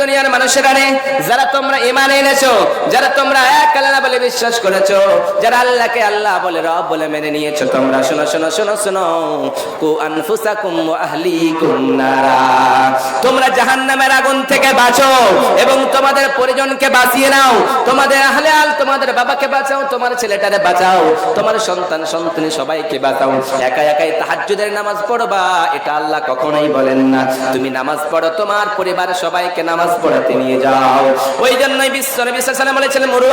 দুনিয়ার মানুষেরা রে যারা তোমরা ইমান এনেছো, যারা তোমরা এক আল্লাহ বলে বিশ্বাস করেছ, যারা আল্লাহকে আল্লাহ বলে রব বলে মেনে নিয়েছো, তোমরা শোনো শোনো শোনো শোনো। কু আনফুসাকুম ওয়া আহলিকুম নারা। তোমরা জাহান্নামের আগুন থেকে বাঁচো এবং তোমাদের পরিজনকে বাঁচিয়ে নাও। তোমাদের আহলে আল তোমাদের বাবাকে বাঁচাও, তোমার ছেলেটারে বাঁচাও, তোমার সন্তান সন্তানি সবাইকে বাঁচাও। একা একাই তাহাজ্জুদের নামাজ পড়বা, এটা আল্লাহ কখনোই বলেন না। তুমি নামাজ পড়ো, তোমার পরিবারের সবাইকে নামাজ পড়াতে নিয়ে যাও। ওই জন্যই বিশ্ব নবী ওয়াসাল্লাম বলেছিলেন, মুরু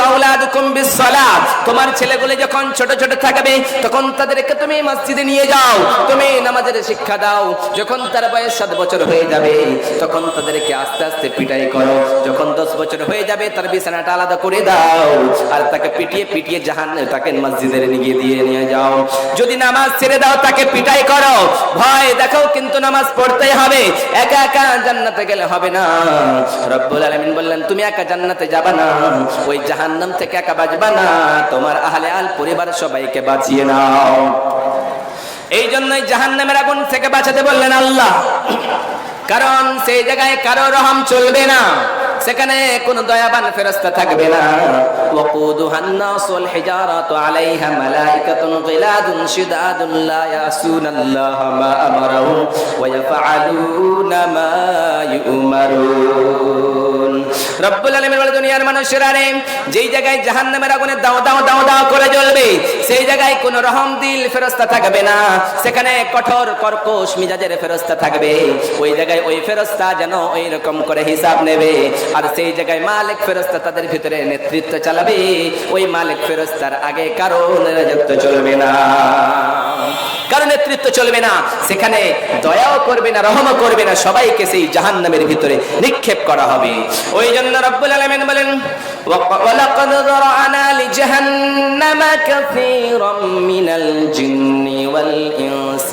তোমার ছেলেগুলো যখন ছোট ছোট থাকবে, তখন তাদেরকে তুমি মসজিদে নিয়ে যাও। তুমি নামাজের শিক্ষা দাও। যখন তার বয়স সাত বছর হয়ে যাবে, তখন তাদেরকে আস্তে আস্তে পিটাই করো। যখন দশ বছর হয়ে যাবে, তার বিছানাটা আলাদা করে দাও। আর তাকে পিটিয়ে পিটিয়ে জাহান, তাকে মসজিদের নিয়ে দিয়ে নিয়ে যাও। যদি নামাজ ছেড়ে দাও, তাকে পিটাই করো। ভয় দেখো কিন্তু নামাজ পড়তেই হবে। একা একা জান্নাতে গেলে হবে না। রব্বুল আলমিন বললেন, তুমি একা জান্নাতে যাবা না, ওই জাহান্নাম থেকে একা বাঁচবা না, তোমার আহলে আল পরিবার সবাইকে বাঁচিয়ে নাও। এই জন্যই জাহান্নামের আগুন থেকে বাঁচাতে বললেন আল্লাহ। কারণ সেই জায়গায় কারও রহম চলবে না। সেখানে কোন দয়াবান ফেরস্তা থাকবে না। ওয়াকুদুহান নাসুল হিজারাতু আলাইহা মালাইকাতুন গিলাদুন শিদাদুন লা ইয়াসুনাল্লাহ মা আমারাহুম ওয়া ইয়াফআলুনা মা ইউমারুন। রব্বুল আলামিন বলে, দুনিয়ার মানুষেরা রে যেই জায়গায় জাহান্নামের আগুনে দাও দাও দাও দাও করে জ্বলবে, সেই জায়গায় কোন রহম দিল ফেরস্তা থাকবে না। সেখানে কঠোর কর্কশ মিজাজের ফেরস্তা থাকবে। ওই জায়গায় ওই ফেরস্তা যেন ওই রকম করে হিসাব নেবে। আর সেই জায়গায় মালিক ফেরস্তা তাদের ভিতরে নেতৃত্ব চালাবে। ওই মালিক ফেরস্তার আগে কারও রাজত্ব চলবে না। কারও নেতৃত্ব চলবে না। সেখানে দয়াও করবে না, রহমও করবে না। সবাইকে সেই জাহান্নামের ভিতরে নিক্ষেপ করা হবে ওই জন্য রব্বুল আলামিন বলেন وَلَقَدْ ذَرَأْنَا لِجَهَنَّمَ كَثِيرًا مِنَ الْجِنِّ وَالْإِنسِ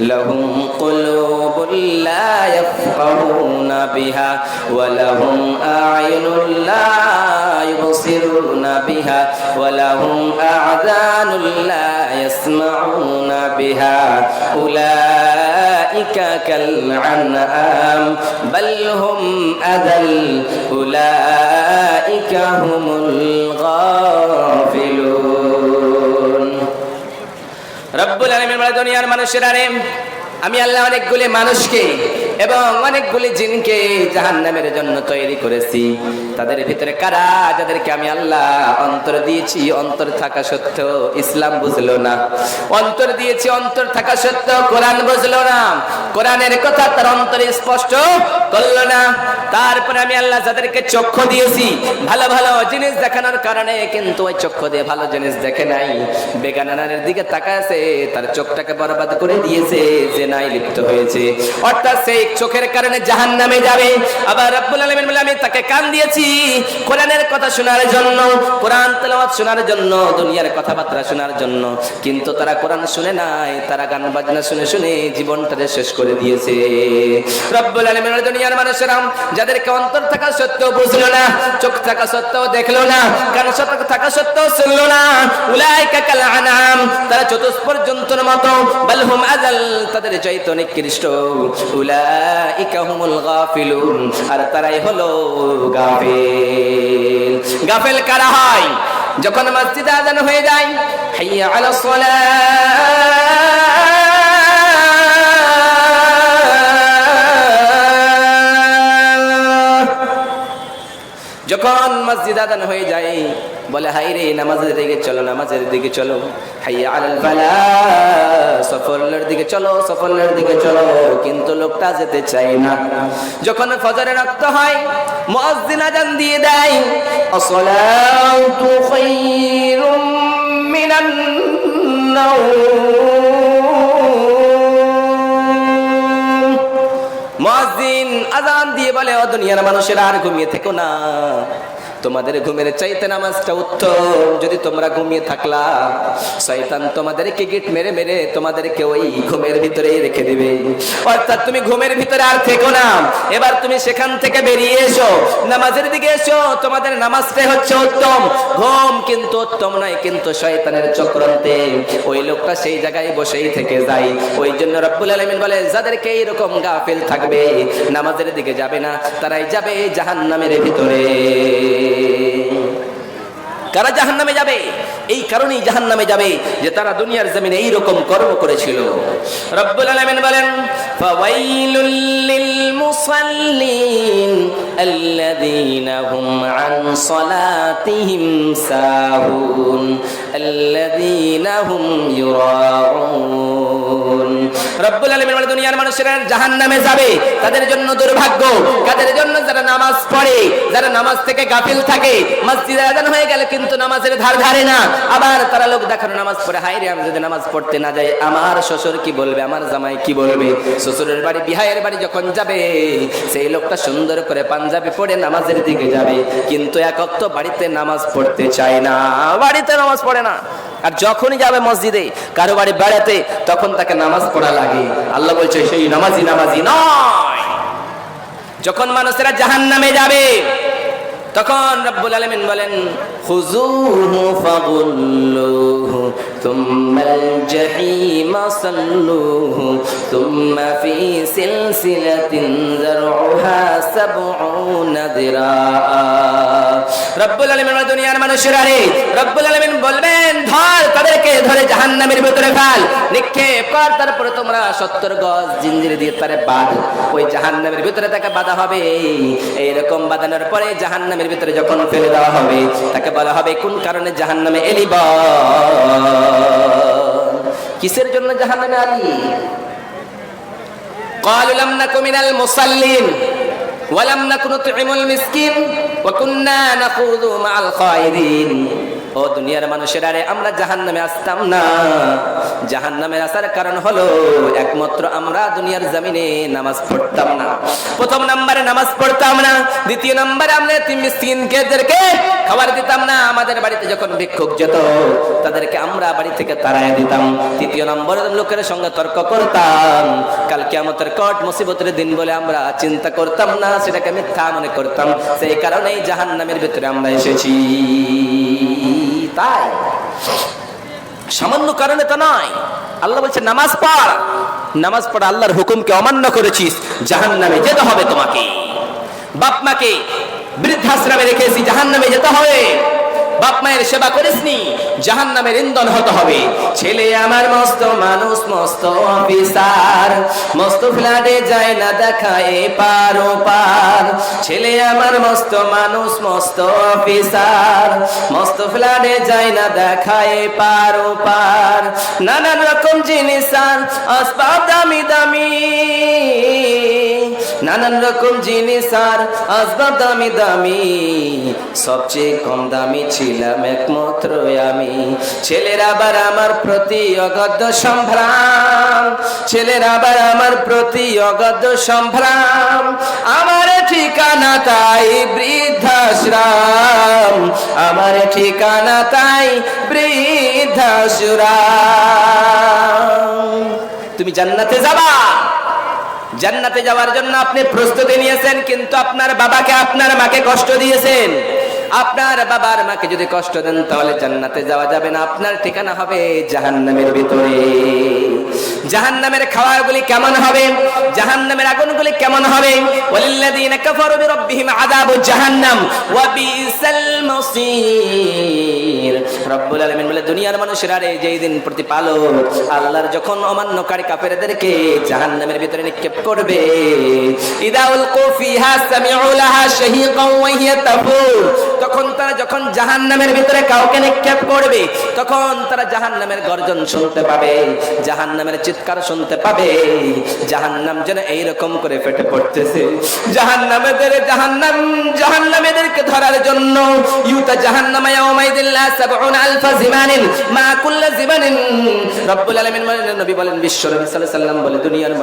لَهُمْ قُلُوبٌ لَا يَفْقَهُونَ بِهَا وَلَهُمْ أَعْيُنٌ لَا يُبْصِرُونَ بِهَا وَلَهُمْ أَعْذَانٌ لَا يَسْمَعُونَ بِهَا أُولَئِكَ كَالْأَنْعَامِ بَلْ هُمْ বাদাল উলাইকা হুমুল গাফিলুন। রব্বুল আলামিন বলে দুনিয়ার মানুষেরা রে আমি আল্লাহ অনেকগুলি মানুষকে এবং অনেকগুলি জিনকে জাহান্নামের জন্য তৈরি করেছি। তাদের ভিতরে কারা? যাদেরকে আমি আল্লাহ অন্তর দিয়েছি, অন্তর থাকা সত্ত্বেও ইসলাম বুঝলো না। অন্তর দিয়েছি, অন্তর থাকা সত্ত্বেও কোরআন বুঝলো না। কোরআনের কথা তার অন্তরে স্পষ্ট করল না। তারপরে আমি আল্লাহ যাদেরকে চক্ষু দিয়েছি, ভালো ভালো জিনিস দেখানোর কারণে কিন্তু ওই চক্ষু দিয়ে ভালো জিনিস দেখে নাই। বেগানানের দিকে তাকাছে তার চোখটাকে বরবাদ করে দিয়েছে যে নাই লিপ্ত হয়েছে। অর্থাৎ সেই চোখের কারণে জাহান নামে যাবে। আবার রব্বুল আলামিন বলে, আমি তাকে কান দিয়েছি কোরআনের কথা শোনার জন্য, কোরআন তেলাওয়াত শোনার জন্য, দুনিয়ার কথাবার্তা শোনার জন্য। কিন্তু তারা কোরআন শুনে নাই, তারা গান বাজনা শুনে শুনে জীবনটাকে শেষ করে দিয়েছে। রব্বুল আলামিন দুনিয়ার মানুষেরা যাদেরকে অন্তর থাকা সত্ত্বেও বুঝলো না, চোখ থাকা সত্ত্বেও দেখল না, কান সত্ত্বেও থাকা সত্ত্বেও শুনলো না, উলাইকা কাল তারা চতুষ্পর জন্তুর মতো বালহুম আজাল তাদের চাইতে নিকৃষ্ট উলাইকা হুমুল গাফিলুন। আর তারাই হলো গাফিল। গাফিল কারা হয়? যখন মসজিদে আজান হয়ে যায়, হাইয়া আলাস সালাহ যখন মসজিদ আদান হয়ে যায়, বলে হাই রে, নামাজের দিকে চলো, নামাজের দিকে চলো। হাইয়া আলাল ফালা সফলের দিকে চলো সফলের দিকে চলো, কিন্তু লোকটা যেতে চাই না। যখন ফজরে রক্ত হয়, মুয়াজ্জিন আজান দিয়ে দেয়, আসসালাতু খায়রুম মিনান নাওম। আজান দিয়ে বলে ও দুনিয়ার মানুষেরা আর ঘুমিয়ে থেকো না। তোমাদের ঘুমের চাইতে নামাজটা উত্তম। যদি তোমরা ঘুমিয়ে থাকলা, শয়তান তোমাদেরকে গিট মেরে মেরে তোমাদেরকে ওই ঘুমের ভিতরে রেখে দিবে। অর্থাৎ তুমি ঘুমের ভিতরে আর থেকো না। এবার তুমি সেখান থেকে বেরিয়ে এসো, নামাজের দিকে এসো। তোমাদের নামাজটাই হচ্ছে উত্তম। ঘুম কিন্তু উত্তম নয়, কিন্তু শয়তানের চক্রান্তে। ওই লোকটা সেই জায়গায় বসেই থেকে যায়। ওই জন্য রব্বুল আলমিন বলে, যাদেরকে এইরকম গাফিল থাকবে, নামাজের দিকে যাবে না, তারাই যাবে জাহান্নামের ভিতরে। কারা জাহান নামে যাবে? এই কারণেই জাহান নামে যাবে যে তারা দুনিয়ার জমিনে এইরকম কর্ম করেছিল। রব্বুল আলমেন বলেন লিল মুসাল্লিন আল্লাযীনা হুম আন সালাতিহিম সাহুন আল্লাযীনা হুম ইউরাউন রব্বুল আলামিন বলে, দুনিয়ার মানুষেরা জাহান্নামে যাবে। তাদের জন্য দুর্ভাগ্য। কাদের জন্য যারা নামাজ পড়ে, যারা নামাজ থেকে গাফিল থাকে, মসজিদে আজান হয়ে গেলে কিন্তু নামাজের ধার ধারে না। আবার তারা লোক দেখানো নামাজ পড়ে হাই রে আমি যদি নামাজ পড়তে না যাই, আমার শ্বশুর কি বলবে, আমার জামাই কি বলবে? শ্বশুরের বাড়ি, বিহাইয়ের বাড়ি যখন যাবে, সেই লোকটা সুন্দর করে পাঞ্জাবি পড়ে নামাজের দিকে যাবে। কিন্তু এক অক্ত বাড়িতে নামাজ পড়তে চায় না। বাড়িতে নামাজ পড়ে না। আর যখনই যাবে মসজিদে, কারও বাড়ি বেড়াতে, তখন তাকে নামাজ পড়া লাগে। আল্লাহ বলছে, সেই নামাজি নামাজি নয়। যখন মানুষেরা জাহান নামে যাবে তখন রব্বুল আলামিন বলেন খুজুহু ফাগুল্লুহু তুম্মাল জাহিমা সাল্লুহু তুম্মা ফি সিলসিলাতিন যারউহা সাবউনা দিরাআ রব্বুল আলামিন দুনিয়ার মানুষেরা রে রব্বুল আলামিন বলবেন, ধর তাদেরকে ধরে জাহান্নামের ভিতরে ফেল। নিক্ষেপ কর তারপরে তোমরা সত্তর গজ জিঞ্জির দিয়ে তারে বাঁধ ওই জাহান্নামের ভিতরে তাকে বাঁধা হবে এইরকম বাঁধানোর পরে জাহান্নামের ভিতরে যখন ফেলে দেওয়া হবে তাকে বলা হবে কোন কারণে জাহান্নামে এলি বল কিসের জন্য জাহান্নামে আলি قالوا لم نك من المصلين ولم نك نطعم المسكين وكنا نخوض مع الخائضين ও দুনিয়ার মানুষের আরে আমরা জাহান নামে আসতাম না। জাহান নামে আসার কারণ হলো, একমাত্র আমরা দুনিয়ার জমিনে নামাজ পড়তাম না। প্রথম নাম্বারে নামাজ পড়তাম না, দ্বিতীয় নাম্বারে আমরা তিন মিসকিনকে খাবার দিতাম না। আমাদের বাড়িতে যখন ভিক্ষুক যেত, তাদেরকে আমরা বাড়ি থেকে তাড়াই দিতাম। তৃতীয় নম্বরে লোকের সঙ্গে তর্ক করতাম। কাল কিয়ামতের কট মুসিবতের দিন বলে আমরা চিন্তা করতাম না, সেটাকে মিথ্যা মনে করতাম। সেই কারণেই জাহান নামের ভিতরে আমরা এসেছি। তাই। সামান্য কারণে তা নয়। আল্লাহ বলছে, নামাজ পড়। নামাজ পড়া আল্লাহর হুকুমকে অমান্য করেছিস। জাহান নামে যেতে হবে তোমাকে। বাপ মাকে বৃদ্ধাশ্রমে রেখেছি জাহান নামে যেতে হবে। বাপ মায়ের সেবা করিসনি জাহান নামের ইন্ধন হতে হবে। ছেলে আমার মস্ত মানুষ, মস্ত অফিসার, মস্ত ফ্ল্যাটে যায় না দেখায় পার পার। ছেলে আমার মস্ত মানুষ, মস্ত অফিসার, মস্ত ফ্ল্যাটে যায় না দেখায় পার পার। নানান রকম জিনিস আর আসবাব দামি দামি, নানান রকম জিনিস আর আসবাব দামি দামি, সবচেয়ে কম দামি ছিলাম একমাত্র আমি। ছেলের আবার আমার প্রতি অগদ্য সম্ভ্রাম। ছেলের আবার আমার প্রতি অগদ্য সম্ভ্রাম। আমার ঠিকানা তাই বৃদ্ধাশ্রম। আমার ঠিকানা তাই বৃদ্ধাশ্রম। তুমি জান্নাতে যাবা। জান্নাতে যাওয়ার জন্য আপনি প্রস্তুতি নিয়েছেন, কিন্তু আপনার বাবাকে, আপনার মাকে কষ্ট দিয়েছেন। আপনার বাবার মাকে যদি কষ্ট দেন, তাহলে জান্নাতে যাওয়া যাবে না। আপনার ঠিকানা হবে জাহান্নামের ভিতরে। জাহান্নামের খাওয়াগুলি কেমন হবে? জাহান্নামের আগুনগুলি কেমন হবে? ওয়ালিল্লাযীনা কাফারু বিরাব্বিহিম আযাবু জাহান্নাম। ওয়া বিসাল মাসীর রব্বুল আলামিন বলে, দুনিয়ার মানুষেরা রে, যেই দিন প্রতিপালক, আল্লাহর যখন অমান্যকারী কাফেরদেরকে জাহান্নামের ভিতরে নিক্ষেপ করবে, ইদাউল তখন তারা যখন ভিতরে কাউকে নিক্ষেপ করবে, তখন তারা গর্জন শুনতে পাবে চিৎকার শুনতে পাবে, জাহান্নাম যেন এইরকম করে ফেটে পড়তেছে। জাহান্নামেদের, জাহান্নাম, জাহান্নামেদেরকে ধরার জন্য ইউতা জাহান্নামা ইয়াউমাইদিল্লা সাবউনা আলফা জিমানিন, মা জিমানিন। আলামিন নবী বলেন, বিশ্ব নবী সাল্লাল্লাহু আলাইহি বলে, দুনিয়ার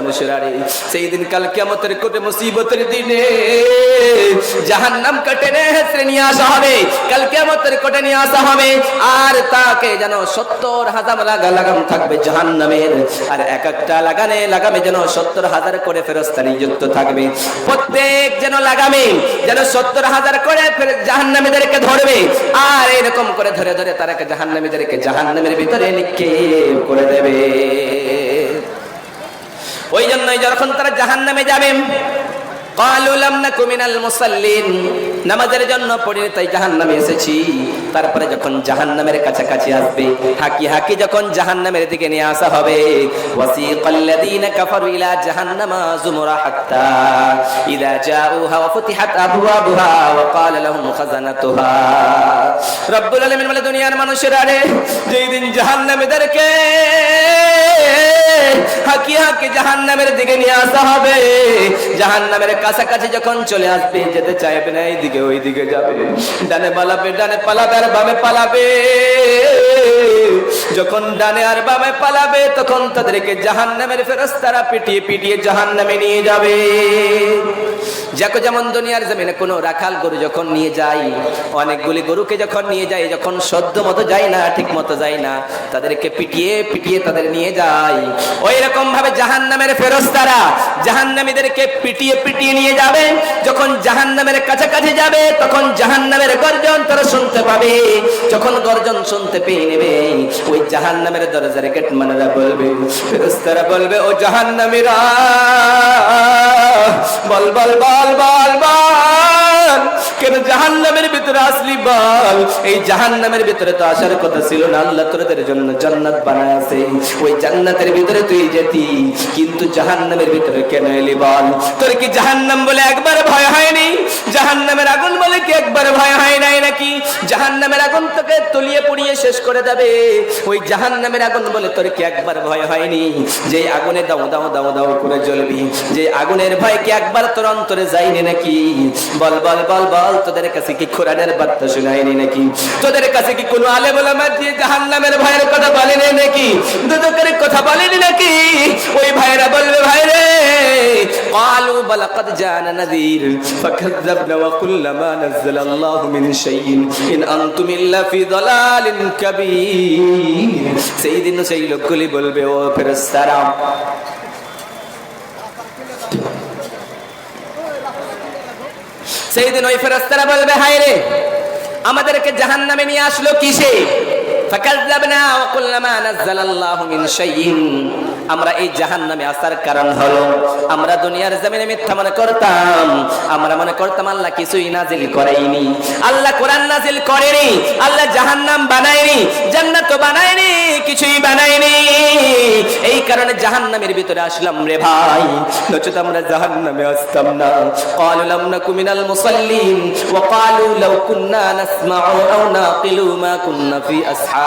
সেই দিন কাল কিয়ামতের কোটে মুসিবতের দিনে জাহান্নাম নিয়ে আসা হবে। কাল কিয়ামতের কোটে নিয়ে আসা হবে। আর তাকে যেন সত্তর হাজার লাগা লাগাম থাকবে জাহান্নামের, আর এক একটা লাগানে লাগামে যেন সত্তর হাজার করে ফেরস্তা নিযুক্ত থাকবে। প্রত্যেক যেন লাগামে যেন সত্তর হাজার করে জাহান্নামীদেরকে ধরবে। আর এরকম করে ধরে ধরে তারাকে জাহান নামের ভিতরে নিক্ষেপ করে দেবে। ওই জন্যই যখন তারা জাহান্নামে যাবেন কালুলাম না কুমিনাল মুসাল্লিন, নামাজের জন্য পড়ে তাই জাহান্নামে এসেছি। তারপরে যখন জাহান্নামের কাছাকাছি আসবে, হাকি হাকি যখন জাহান্নামের দিকে নিয়ে আসা হবে ওয়াসিকাল লাযিনা কাফারু হাত্তা লাহুম রব্বুল বলে, দুনিয়ার যেই দিন হাকি হাকি দিকে নিয়ে আসা হবে কাছাকাছি যখন চলে আসবে, যেতে চাইবে না, এইদিকে ওই দিকে যাবে। ডানে পালাবে ডানে পালাবে আর বামে পালাবে। যখন ডানে আর বামে পালাবে, তখন তাদেরকে জাহান নামের ফেরস্তারা পিটিয়ে পিটিয়ে জাহান নামে নিয়ে যাবে। যাকে যেমন দুনিয়ার জমিনে, কোনো রাখাল গরু যখন নিয়ে যায়, অনেকগুলি গরুকে যখন নিয়ে যায়, যখন সদ্য মতো যায় না, ঠিক মতো যায় না, তাদেরকে পিটিয়ে পিটিয়ে তাদের নিয়ে যায়। ওই রকম ভাবে জাহান নামের ফেরস্তারা জাহান নামীদেরকে পিটিয়ে পিটিয়ে নিয়ে যাবে। যখন জাহান নামের কাছাকাছি যাবে, তখন জাহান নামের গর্জন তারা শুনতে পাবে। যখন গর্জন শুনতে পেয়ে নেবে, ওই জাহান নামের দরজার গেট মানেরা বলবে, ফেরস্তারা বলবে, ও জাহান নামীরা বল বল বল। বল বল কেন জাহান্নামের ভিতরে আসলি বল? এই জাহান্নামের ভিতরে তো আসার কথা ছিল না, আল্লাহ তোদের জন্য জান্নাত বানায় আছে ওই জান্নাতের ভিতরে তুই যেতি, কিন্তু জাহান্নামের ভিতরে কেন এলি বল? তোর কি জাহান্নাম বলে একবার ভয় হয়নি? জাহান্নামের আগুন বলে কি একবার ভয় হয় নাই নাকি? জাহান্নামের আগুন তোকে তলিয়ে পুড়িয়ে শেষ করে দেবে। ওই জাহান্নামের আগুন বলে তোর কি একবার ভয় হয়নি? যে আগুনে দাও দাও দাও দাও করে জ্বলবি। যে আগুনের ভয় কি একবার তোর অন্তরে যায়নি নাকি? বল বল বল বল তোদের কাছে কি কোরআনের বার্তা শোনায়নি নাকি তোদের কাছে কি কোনো আলে বলে দিয়ে জাহান্নামের ভয়ের কথা বলেনি নাকি দুদকের কথা বলেনি নাকি ওই ভাইরা বলবে ভাইরে قالوا بل قد جاءنا نذير فكذبنا وقلنا ما نزل الله من شيء إن أنتم إلا في ضلال كبير সেই দিন সেই লোকগুলি বলবে ও ফেরেস্তারা সেই দিন ওই ফেরস্তারা বলবে হায় রে আমাদেরকে জাহান নামে নিয়ে আসলো কিসে? ফাকাযযাবনা ওয়া কুল্লা মা নাযালাল্লাহু মিন শাইইন আমরা এই জাহান্নামে আসার কারণ হলো আমরা দুনিয়ার জমিনে মিথ্যা মনে করতাম আমরা মনে করতাম আল্লাহ কিছুই নাজিল করেনি আল্লাহ কোরআন নাজিল করেনি আল্লাহ জাহান্নাম বানায়নি জান্নাত তো বানায়নি কিছুই বানায়নি এই কারণে জাহান্নামের ভিতরে আসলাম রে ভাই নচেত আমরা জাহান্নামে আসতাম না قالوا لم نكن من المصلين وقالوا لو كنا نسمع أو نعقل ما كنا في أصحاب السعير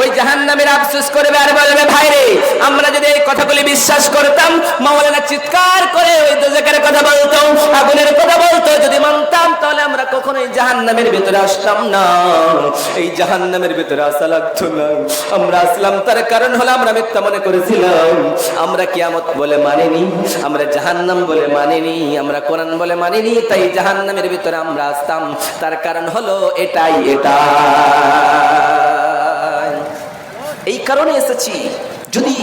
ওই জাহান্নামের আফসোস করবে আর বলবে, ভাইরে, আমরা যদি এই কথাগুলি বিশ্বাস করতাম, মাওলানা চিৎকার করে ওই দোজকের কথা বলতো, আগুনের কথা বলতো, যদি মানতাম, তাহলে আমরা কখনোই জাহান্নামের ভিতরে আসতাম না। এই জাহান্নামের ভিতরে আসা লাগতো না। আমরা আসলাম, তার কারণ হলো আমরা মিথ্যা মনে করেছিলাম। আমরা কিয়ামত বলে মানিনি, আমরা জাহান্নাম বলে মানিনি, আমরা কোরআন বলে মানিনি, তাই জাহান্নামের ভিতরে আমরা আসতাম। তার কারণ হলো এটাই এটা এই কারণে এসেছি। যদি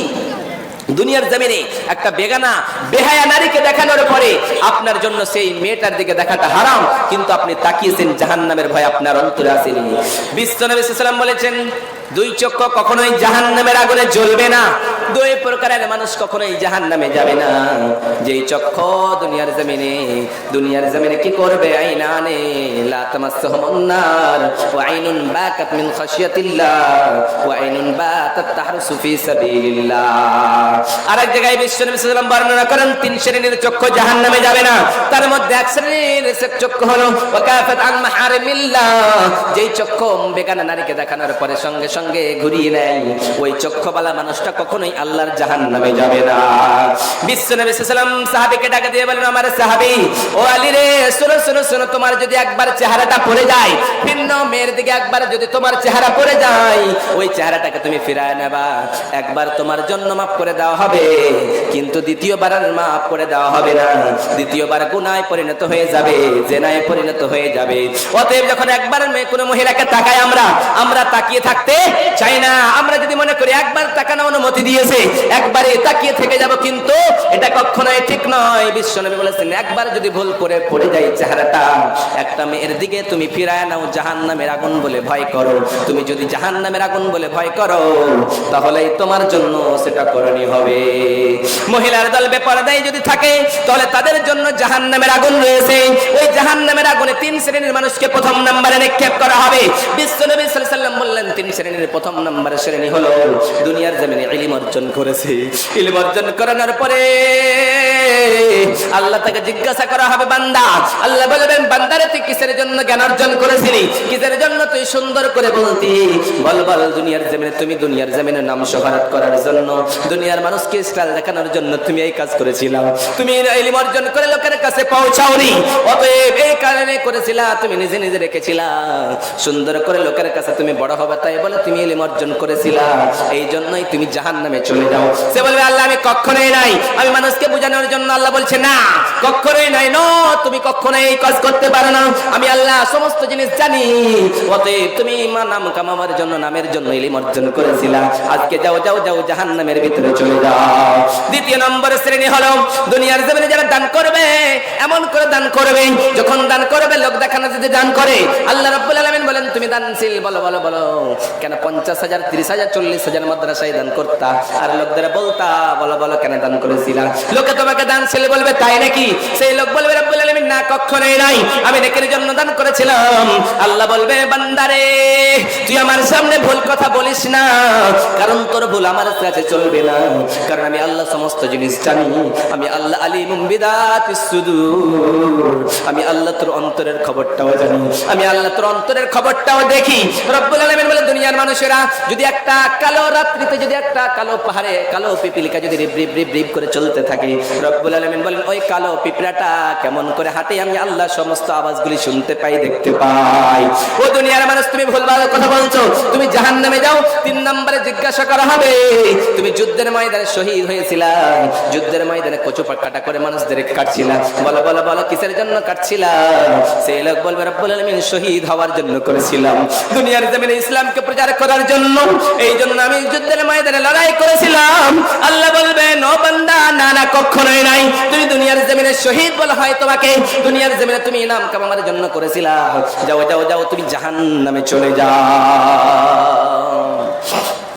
দুনিয়ার জমিনে একটা বেগানা, বেহায়া নারীকে দেখানোর পরে আপনার জন্য সেই মেয়েটার দিকে দেখাটা হারাম। কিন্তু আপনি তাকিয়েছেন, জাহান্নামের ভয় আপনার অন্তরে আসেনি। বিশ্বনবী সাল্লাম বলেছেন, দুই চক্ষ কখনোই জাহান্নামের আগুনে জ্বলবে না। দুই প্রকারের মানুষ কখনোই জাহান্নামে যাবে না। যেই চক্ষ দুনিয়ার জমিনে দুনিয়ার জমিনে কি করবে আইনানে? লা তামাসসাহুমুন নার আইনুন বাকাত আইনুন আরেক জায়গায় বর্ণনা করেন, তিন শ্রেণির চক্ষু জাহান্নামে যাবে না। তার মধ্যে এক শ্রেণির চক্ষু হলো যেই চক্ষু বেগানা নারীকে দেখানোর পরে সঙ্গে সঙ্গে ঘুরিয়ে নেয়। ওই চক্ষবালা মানুষটা কখনোই আল্লাহর জাহান নামে যাবে না। দিয়ে বলেন, আমার ও রে তোমার যদি একবার চেহারাটা পড়ে যায়, ভিন্ন মেয়ের দিকে একবার যদি তোমার চেহারা পড়ে যায়, ওই চেহারাটাকে তুমি ফিরায় নেবা। একবার তোমার জন্য মাফ করে দেওয়া হবে। কিন্তু দ্বিতীয়বার মাফ করে দেওয়া হবে না। দ্বিতীয়বার গুনায় পরিণত হয়ে যাবে, জেনায় পরিণত হয়ে যাবে। অতএব যখন একবার কোনো মহিলাকে তাকাই আমরা আমরা তাকিয়ে থাকতে চাই না। আমরা যদি মনে করি একবার তাকানো অনুমতি দিয়েছে, একবারে তাকিয়ে থেকে যাব কিন্তু এটা কখনোই ঠিক নয়। বিশ্বনবী বলেছেন, একবার যদি ভুল করে পড়ে যায় চেহারাটা, একটা মেয়ের দিকে তুমি ফিরায় নাও জাহান নামের আগুন বলে ভয় করো। তুমি যদি জাহান নামের আগুন বলে ভয় করো, তাহলেই তোমার জন্য সেটা করণীয় হবে। মহিলার দল বেপরদায় যদি থাকে, তাহলে তাদের জন্য জাহান নামের আগুন রয়েছে। ওই জাহান নামের আগুনে তিন শ্রেণির মানুষকে প্রথম নাম্বারে নিক্ষেপ করা হবে। বিশ্ব নবী সাল্লাম বললেন, তিন শ্রেণির প্রথম নাম্বারের শ্রেণি হলো দুনিয়ার জমিনে ইলিম অর্জন করেছে। ইলিম অর্জন করানোর পরে আল্লাহ তাকে জিজ্ঞাসা করা হবে, বান্দা, আল্লাহ বলবেন, বান্দারে, তুই কিসের জন্য জ্ঞান অর্জন করেছিলি? কিসের জন্য তুই সুন্দর করে বলতি? বল বল, দুনিয়ার জমিনে তুমি দুনিয়ার জমিনে নাম শোহারত করার জন্য, দুনিয়ার মানুষকে স্টাইল দেখানোর জন্য তুমি এই কাজ করেছিলাম তুমি ইলম অর্জন করে লোকের কাছে পৌঁছাওনি, অতএব এই কারণে করেছিলা, তুমি নিজে নিজে রেখেছিলা। সুন্দর করে লোকের কাছে তুমি বড় হবে তাই বলে তুমি ইলম অর্জন করেছিলা। এই জন্যই তুমি জাহান নামে চলে যাও। সে বলবে, আল্লাহ, আমি কখনোই নাই। আমি মানুষকে বোঝানোর জন্য আল্লাহ বলছে, না কখনোই নাই ন, তুমি কখনোই এই কাজ করতে পারো না। আমি আল্লাহ সমস্ত জিনিস জানি, অতএব তুমি মা নাম কামাবার জন্য, নামের জন্য ইলিম অর্জন করেছিলা। আজকে যাও যাও যাও জাহান নামের ভিতরে চলে যাও। দ্বিতীয় নম্বর শ্রেণি হলো, দুনিয়ার জমিনে যারা দান করবে, এমন করে দান করবে, যখন দান করবে, লোক দেখানো যদি দান করে, আল্লাহ রাব্বুল আলামিন বলেন, তুমি দানশীল, বলো বলো বলো। কেন পঞ্চাশ হাজার, তিরিশ হাজার, চল্লিশ হাজার মাদ্রাসায় দান করতা? আর লোকদের বলতা, বলো বলো, কেন দান করেছিলা? লোকে তোমাকে দানশীল বলবে তাই নাকি? সেই লোক বলবে, রাব্বুল আলামিন, না কখনোই নাই। আমি নেকের জন্য দান করেছিলাম। আল্লাহ বলবে, বান্দারে, তুই আমার সামনে ভুল কথা বলিস না। কারণ তোর ভুল আমার কাছে চলবে না। কারণ আমি আল্লাহ সমস্ত জিনিস জানি। আমি আল্লাহ আলিমুম বিদাতিস সুদূর। আমি আল্লাহ তোর অন্তরের খবরটাও জানি। আমি আল্লাহ তোর অন্তরের খবরটাও দেখি। রব্বুল আলামিন বলে, দুনিয়ার মানুষেরা যদি একটা কালো রাত্রিতে যদি একটা কালো পাহাড়ে, কালো পিপিলিকা যদি রিপ রিপ রিপ করে চলতে থাকে, রব্বুল আলামিন বলেন ওই কালো পিঁপড়াটা কেমন করে হাঁটে আমি আল্লাহ সমস্ত আওয়াজগুলি শুনতে পাই, দেখতে পাই। ও দুনিয়ার মানুষ, তুমি ভুলভাল কথা বলছো। তুমি জাহান নামে যাও, তিন নম্বরে জিজ্ঞাসা করা হবে। তুমি যুদ্ধের ময়দানে শহীদ হয়েছিলা। যুদ্ধের ময়দানে কচু কাটা করে মানুষদের কাটছিলা। বলো বলো বলো, কিসের জন্য কাটছিলা? সেই লোক বলবে, রব্বুল আলামিন শহীদ হওয়ার জন্য করেছিলাম। দুনিয়ার জমিনে ইসলামকে প্রচার করার জন্য, এই জন্য আমি যুদ্ধের ময়দানে লড়াই করেছিলাম। আল্লাহ বলবে নো বান্দা, না না কখনোই নাই। তুমি দুনিয়ার জমিনে শহীদ বলা হয় তোমাকে। দুনিয়ার জমিনে তুমি ইনাম কামাবার জন্য করেছিলা। যাও যাও যাও, তুমি জাহান নামে চলে যাও।